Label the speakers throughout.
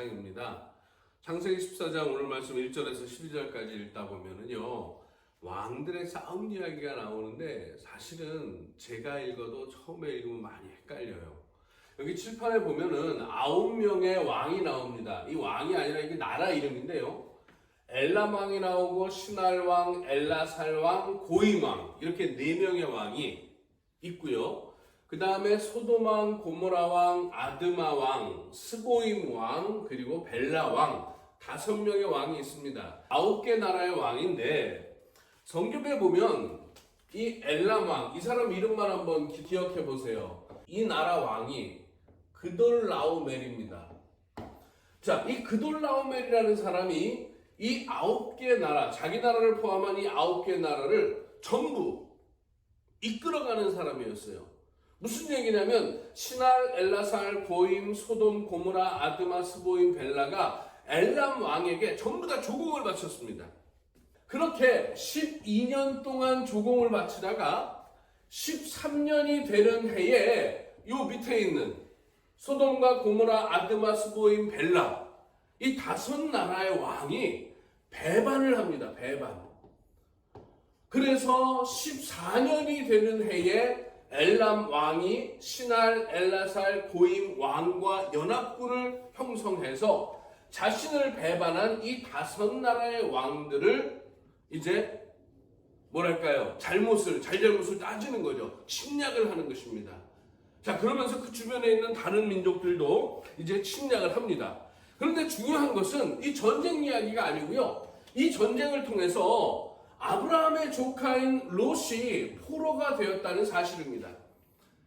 Speaker 1: 14장입니다. 창세기 14장 오늘 말씀 1절에서 12절까지 읽다 보면은요. 왕들의 싸움 이야기가 나오는데 사실은 제가 읽어도 처음에 읽으면 많이 헷갈려요. 여기 칠판에 보면은 아홉 명의 왕이 나옵니다. 이 왕이 아니라 이게 나라 이름인데요. 엘람 왕이 나오고 신할 왕, 엘라살 왕, 고임 왕 이렇게 네 명의 왕이 있고요. 그 다음에 소돔 왕, 고모라 왕, 아드마 왕, 스보임 왕, 그리고 벨라 왕 다섯 명의 왕이 있습니다. 아홉 개 나라의 왕인데 성경에 보면 이 엘람 왕, 이 사람 이름만 한번 기- 기억해 보세요. 이 나라 왕이 그돌라오멜입니다. 자, 이 그돌라오멜이라는 사람이 이 아홉 개 나라, 자기 나라를 포함한 이 아홉 개 나라를 전부 이끌어가는 사람이었어요. 무슨 얘기냐면 신할, 엘라살, 고임, 소돔, 고무라, 아드마, 스보임, 벨라가 엘람 왕에게 전부 다 조공을 바쳤습니다. 그렇게 12년 동안 조공을 바치다가 13년이 되는 해에 요 밑에 있는 소돔과 고모라, 아드마, 스보임, 벨라 이 다섯 나라의 왕이 배반을 합니다. 배반. 그래서 14년이 되는 해에 엘람 왕이 신할, 엘라살, 고임 왕과 연합군을 형성해서 자신을 배반한 이 다섯 나라의 왕들을 이제 뭐랄까요? 잘못을 잘잘못을 따지는 거죠. 침략을 하는 것입니다. 자 그러면서 그 주변에 있는 다른 민족들도 이제 침략을 합니다. 그런데 중요한 것은 이 전쟁 이야기가 아니고요. 이 전쟁을 통해서 아브라함의 조카인 롯이 포로가 되었다는 사실입니다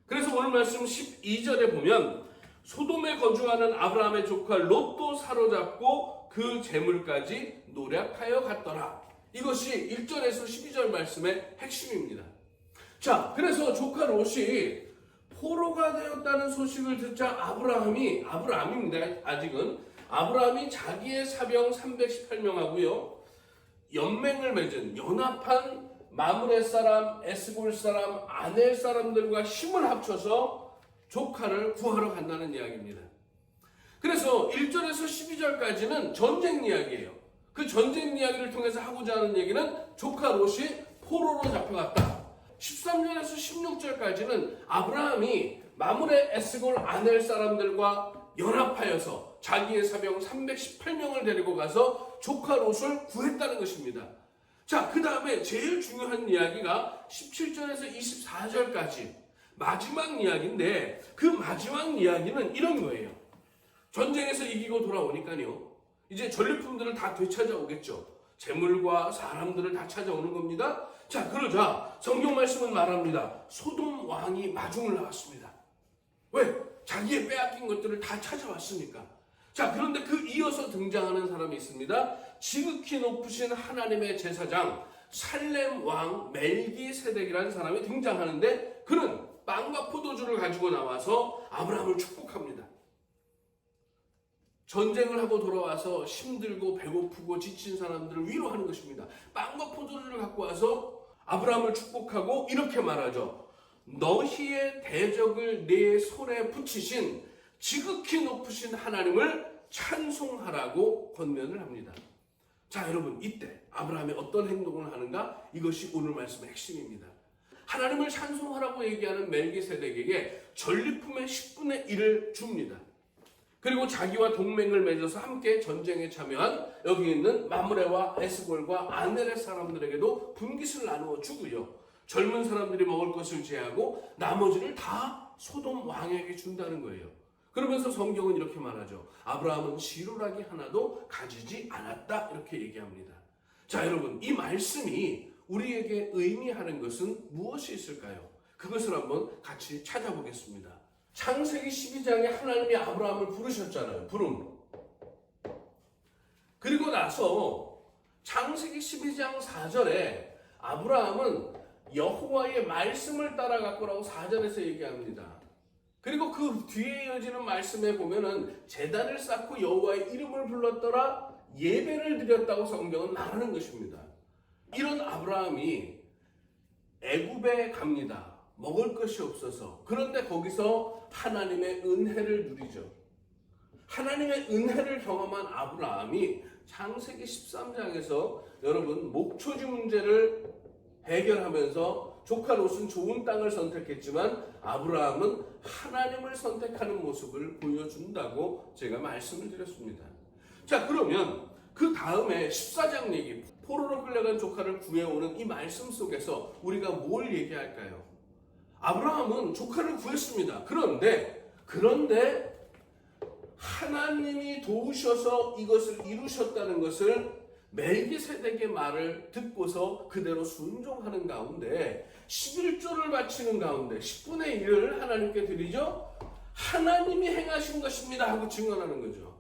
Speaker 1: 그래서 오늘 말씀 12절에 보면 소돔에 거주하는 아브라함의 조카 롯도 사로잡고 그 재물까지 노력하여 갔더라. 이것이 1절에서 12절 말씀의 핵심입니다. 자, 그래서 조카 롯이 포로가 되었다는 소식을 듣자 아브라함이 아브라함입니다. 아직은 아브라함이 자기의 사병 318명하고요. 연맹을 맺은 연합한 마므레 사람, 에스골 사람, 아넬 사람들과 힘을 합쳐서 조카를 구하러 간다는 이야기입니다. 그래서 1절에서 12절까지는 전쟁 이야기예요. 그 전쟁 이야기를 통해서 하고자 하는 얘기는 조카 롯이 포로로 잡혀갔다. 13절에서 16절까지는 아브라함이 마무레 에스골 아넬 사람들과 연합하여서 자기의 사병 318명을 데리고 가서 조카 롯을 구했다는 것입니다. 자, 그 다음에 제일 중요한 이야기가 17절에서 24절까지 마지막 이야기인데 그 마지막 이야기는 이런 거예요. 전쟁에서 이기고 돌아오니까요. 이제 전리품들을 다 되찾아오겠죠. 재물과 사람들을 다 찾아오는 겁니다. 자, 그러자 성경 말씀은 말합니다. 소돔 왕이 마중을 나왔습니다. 왜? 자기의 빼앗긴 것들을 다 찾아왔으니까. 자, 그런데 그 이어서 등장하는 사람이 있습니다. 지극히 높으신 하나님의 제사장 살렘 왕 멜기세덱이라는 사람이 등장하는데 그는 빵과 포도주를 가지고 나와서 아브라함을 축복합니다. 전쟁을 하고 돌아와서 힘들고 배고프고 지친 사람들을 위로하는 것입니다. 빵과 포도주를 갖고 와서 아브라함을 축복하고 이렇게 말하죠. 너희의 대적을 내 손에 붙이신 지극히 높으신 하나님을 찬송하라고 권면을 합니다. 자, 여러분, 이때 아브라함이 어떤 행동을 하는가? 이것이 오늘 말씀의 핵심입니다. 하나님을 찬송하라고 얘기하는 멜기세덱에게 전리품의 10분의 1을 줍니다. 그리고 자기와 동맹을 맺어서 함께 전쟁에 참여한 여기 있는 마므레와 에스골과 아넬의 사람들에게도 분깃을 나누어 주고요. 젊은 사람들이 먹을 것을 제하고 나머지를 다 소돔 왕에게 준다는 거예요. 그러면서 성경은 이렇게 말하죠. 아브라함은 시루라기 하나도 가지지 않았다. 이렇게 얘기합니다. 자, 여러분, 이 말씀이 우리에게 의미하는 것은 무엇이 있을까요? 그것을 한번 같이 찾아보겠습니다. 창세기 12장에 하나님이 아브라함을 부르셨잖아요. 부름. 그리고 나서 창세기 12장 4절에 아브라함은 여호와의 말씀을 따라갔고라고 4절에서 얘기합니다. 그리고 그 뒤에 이어지는 말씀에 보면은 재단을 쌓고 여호와의 이름을 불렀더라 예배를 드렸다고 성경은 말하는 것입니다. 이런 아브라함이 애굽에 갑니다. 먹을 것이 없어서 그런데 거기서 하나님의 은혜를 누리죠. 하나님의 은혜를 경험한 아브라함이 창세기 13장에서 여러분 목초지 문제를 해결하면서 조카 롯은 좋은 땅을 선택했지만 아브라함은 하나님을 선택하는 모습을 보여준다고 제가 말씀을 드렸습니다. 자 그러면 그 다음에 14장 얘기 포로로 끌려간 조카를 구해오는 이 말씀 속에서 우리가 뭘 얘기할까요? 아브라함은 조카를 구했습니다. 그런데 그런데 하나님이 도우셔서 이것을 이루셨다는 것을 멜기세덱의 말을 듣고서 그대로 순종하는 가운데 11조를 바치는 가운데 10분의 1을 하나님께 드리죠. 하나님이 행하신 것입니다 하고 증언하는 거죠.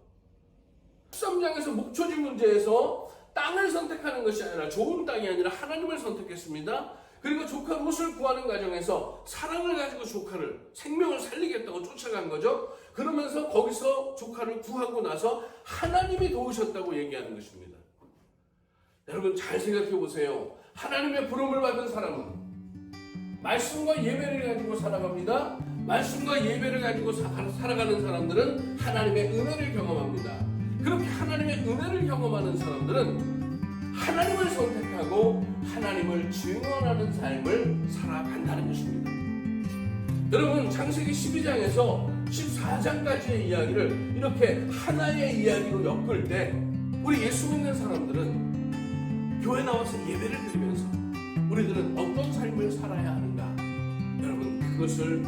Speaker 1: 13장에서 목초지 문제에서 땅을 선택하는 것이 아니라 좋은 땅이 아니라 하나님을 선택했습니다. 그리고 조카 롯을 구하는 과정에서 사랑을 가지고 조카를 생명을 살리겠다고 쫓아간 거죠. 그러면서 거기서 조카를 구하고 나서 하나님이 도우셨다고 얘기하는 것입니다. 여러분 잘 생각해 보세요. 하나님의 부름을 받은 사람은 말씀과 예배를 가지고 살아갑니다. 말씀과 예배를 가지고 사- 살아가는 사람들은 하나님의 은혜를 경험합니다. 그렇게 하나님의 은혜를 경험하는 사람들은 하나님을 선택하고 하나님을 증언하는 삶을 살아간다는 것입니다. 여러분 창세기 12장에서 14장까지의 이야기를 이렇게 하나의 이야기로 엮을 때 우리 예수 믿는 사람들은 교회 나와서 예배를 드리면서 우리들은 어떤 삶을 살아야 하는가 여러분 그것을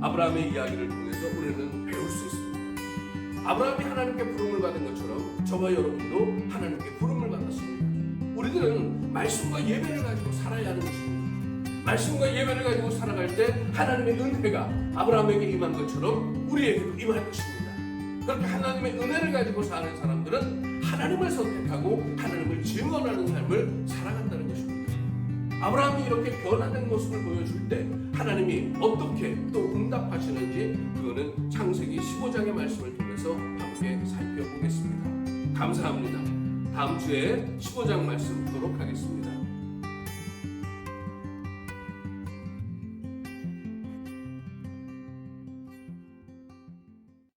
Speaker 1: 아브라함의 이야기를 통해서 우리는 배울 수 있습니다. 아브라함이 하나님께 부름을 받은 것처럼 저와 여러분도 하나님께 부름을 받았습니다. 우리들은 말씀과 예배를 가지고 살아야 하는 것입니다. 말씀과 예배를 가지고 살아갈 때 하나님의 은혜가 아브라함에게 임한 것처럼 우리에게도 임할 것입니다. 그렇게 하나님의 은혜를 가지고 사는 사람들은 하나님을 선택하고 하나님을 증언하는 삶을 살아간다는 것입니다. 아브라함이 이렇게 변화된 모습을 보여줄 때 하나님이 어떻게 또 응답하시는지 그거는 창세기 15장의 말씀을 통해서 함께 살펴보겠습니다. 감사합니다. 다음 주에 15장 말씀 보도록 하겠습니다.